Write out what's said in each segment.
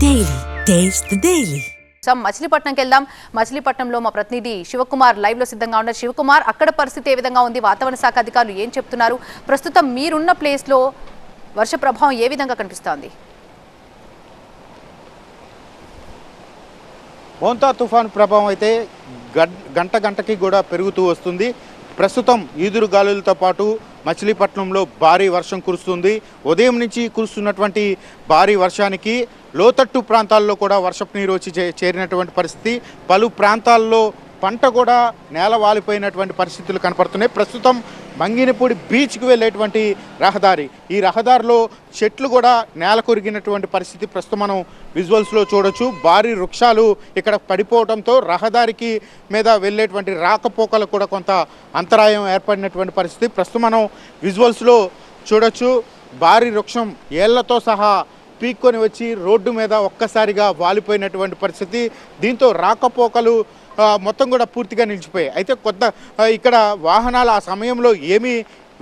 Daily. Taste the Daily. So మచిలీపట్నంకి వెళ్దాం. మచిలీపట్నంలో మా ప్రతినిధి శివకుమార్ లైవ్లో సిద్ధంగా ఉన్నారు. శివకుమార్ అక్కడ పరిస్థితి ఏ విధంగా ఉంది? వాతావరణ శాఖ అధికారులు ఏం చెప్తున్నారు? ప్రస్తుతం మీరున్న ప్లేస్లో వర్ష ప్రభావం ఏ విధంగా కనిపిస్తోంది? మోంతా తుఫాన్ ప్రభావం అయితే గం- గంట గంటకి కూడా పెరుగుతూ వస్తుంది. ప్రస్తుతం ఈదురు గాలులతో పాటు మచిలీపట్నంలో భారీ వర్షం కురుస్తుంది. ఉదయం నుంచి కురుస్తున్నటువంటి భారీ వర్షానికి లోతట్టు ప్రాంతాల్లో కూడా వర్షపు నీరు వచ్చి చేరినటువంటి పరిస్థితి. పలు ప్రాంతాల్లో పంట కూడా నేల వాలిపోయినటువంటి పరిస్థితులు కనపడుతున్నాయి. ప్రస్తుతం మంగినపూడి బీచ్కి వెళ్ళేటువంటి రహదారి. ఈ రహదారిలో చెట్లు కూడా నేల కొరిగినటువంటి పరిస్థితి ప్రస్తుతం మనం విజువల్స్లో చూడొచ్చు. భారీ వృక్షాలు ఇక్కడ పడిపోవడంతో రహదారికి మీద వెళ్ళేటువంటి రాకపోకలకు కూడా కొంత అంతరాయం ఏర్పడినటువంటి పరిస్థితి. ప్రస్తుతం మనం విజువల్స్లో చూడొచ్చు. భారీ వృక్షం ఏళ్ళతో సహా పీక్కొని వచ్చి రోడ్డు మీద ఒక్కసారిగా వాలిపోయినటువంటి పరిస్థితి. దీంతో రాకపోకలు మొత్తం కూడా పూర్తిగా నిలిచిపోయాయి. అయితే కొత్త ఇక్కడ వాహనాలు ఆ సమయంలో ఏమీ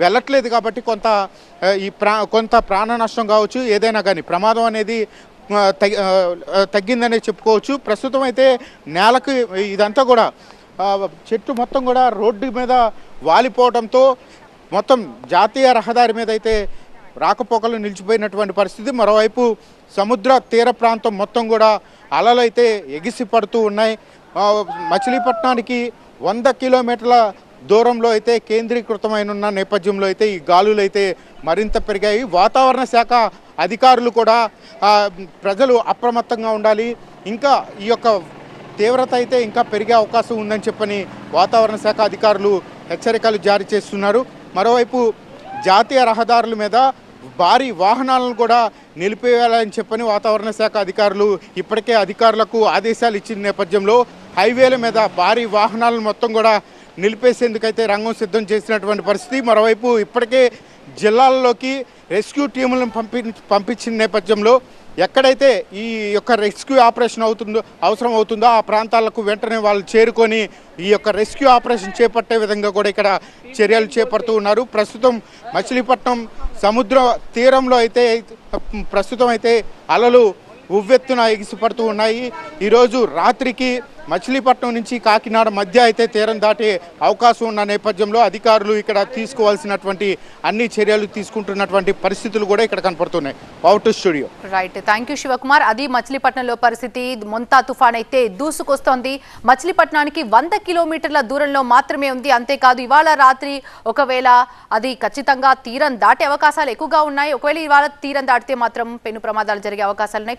వెళ్ళట్లేదు కాబట్టి కొంత ఈ ప్రా కొంత ప్రాణ నష్టం కావచ్చు ఏదైనా కానీ ప్రమాదం అనేది తగ్గిందనే చెప్పుకోవచ్చు. ప్రస్తుతం అయితే నేలకు ఇదంతా కూడా చెట్టు మొత్తం కూడా రోడ్డు మీద వాలిపోవడంతో మొత్తం జాతీయ రహదారి మీద అయితే రాకపోకలు నిలిచిపోయినటువంటి పరిస్థితి. మరోవైపు సముద్ర తీర ప్రాంతం మొత్తం కూడా అలలు అయితే ఎగిసి పడుతూ ఉన్నాయి. మచిలీపట్నానికి వంద కిలోమీటర్ల దూరంలో అయితే కేంద్రీకృతమైన ఉన్న నేపథ్యంలో అయితే ఈ గాలులు అయితే మరింత పెరిగాయి. వాతావరణ శాఖ అధికారులు కూడా ప్రజలు అప్రమత్తంగా ఉండాలి. ఇంకా ఈ యొక్క తీవ్రత అయితే ఇంకా పెరిగే అవకాశం ఉందని చెప్పని వాతావరణ శాఖ అధికారులు హెచ్చరికలు జారీ చేస్తున్నారు. మరోవైపు జాతీయ రహదారుల మీద భారీ వాహనాలను కూడా నిలిపివేయాలని చెప్పని వాతావరణ శాఖ అధికారులు ఇప్పటికే అధికారులకు ఆదేశాలు ఇచ్చిన నేపథ్యంలో హైవేల మీద భారీ వాహనాలను మొత్తం కూడా నిలిపేసేందుకైతే రంగం సిద్ధం చేసినటువంటి పరిస్థితి. మరోవైపు ఇప్పటికే జిల్లాల్లోకి రెస్క్యూ టీములను పంపి పంపించిన నేపథ్యంలో ఎక్కడైతే ఈ యొక్క రెస్క్యూ ఆపరేషన్ అవుతుందో అవసరం అవుతుందో ఆ ప్రాంతాలకు వెంటనే వాళ్ళు చేరుకొని ఈ యొక్క రెస్క్యూ ఆపరేషన్ చేపట్టే విధంగా కూడా ఇక్కడ చర్యలు చేపడుతూ ఉన్నారు. ప్రస్తుతం మచిలీపట్నం సముద్ర తీరంలో అయితే ప్రస్తుతం అయితే అలలు ఉవ్వెత్తున ఎగిసిపడుతూ ఉన్నాయి. ఈరోజు రాత్రికి మచిలీపట్నం నుంచి కాకినాడ మధ్య అయితే తీరం దాటే అవకాశం ఉన్న నేపథ్యంలో అధికారులు ఇక్కడ తీసుకోవాల్సినటువంటి అన్ని చర్యలు తీసుకుంటున్నటువంటి పరిస్థితులు కూడా ఇక్కడ కనపడుతున్నాయి. Out studio right thank you Shivakumar అది మచిలీపట్నంలో పరిస్థితి. మొంతా తుఫాన్ అయితే దూసుకొస్తోంది. మచిలీపట్నానికి వంద కిలోమీటర్ల దూరంలో మాత్రమే ఉంది. అంతేకాదు ఇవాళ రాత్రి ఒకవేళ అది ఖచ్చితంగా తీరం దాటే అవకాశాలు ఎక్కువగా ఉన్నాయి. ఒకవేళ ఇవాళ తీరం దాటితే మాత్రం పెను ప్రమాదాలు జరిగే అవకాశాలు ఉన్నాయి.